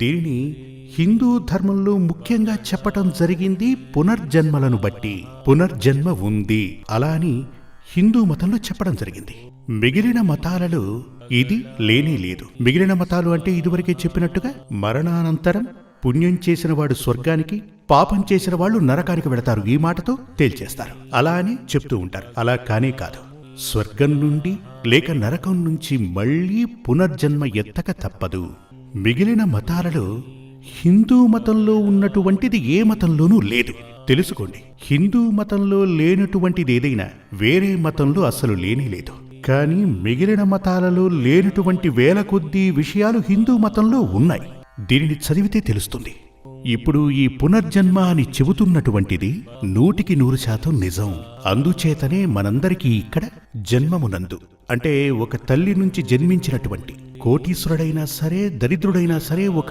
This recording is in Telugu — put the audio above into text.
దీనిని హిందూ ధర్మంలో ముఖ్యంగా చెప్పటం జరిగింది పునర్జన్మలను బట్టి. పునర్జన్మ ఉంది. అలా అని హిందూ మతంలో చెప్పడం జరిగింది. మిగిలిన మతాలలో ఇది లేనే లేదు. మిగిలిన మతాలు అంటే ఇదివరకే చెప్పినట్టుగా మరణానంతరం పుణ్యం చేసిన వాడు స్వర్గానికి పాపం చేసిన వాళ్ళు నరకానికి వెళతారు. ఈ మాటతో తేల్చేస్తారు. అలా అని చెప్తూ ఉంటారు. అలా కానే కాదు. స్వర్గం నుండి లేక నరకం నుంచి మళ్ళీ పునర్జన్మ ఎత్తక తప్పదు. మిగిలిన మతాలలో హిందూ మతంలో ఉన్నటువంటిది ఏ మతంలోనూ లేదు. తెలుసుకోండి హిందూ మతంలో లేనటువంటిది ఏదైనా వేరే మతంలో అస్సలు లేనే లేదు. కానీ మిగిలిన మతాలలో లేనటువంటి వేల కొద్దీ విషయాలు హిందూ మతంలో ఉన్నాయి. దీనిని చదివితే తెలుస్తుంది. ఇప్పుడు ఈ పునర్జన్మ అని చెబుతున్నటువంటిది నూటికి నూరు శాతం నిజం. అందుచేతనే మనందరికీ ఇక్కడ జన్మమునందు అంటే ఒక తల్లి నుంచి జన్మించినటువంటి కోటీశ్వరుడైనా సరే దరిద్రుడైనా సరే ఒక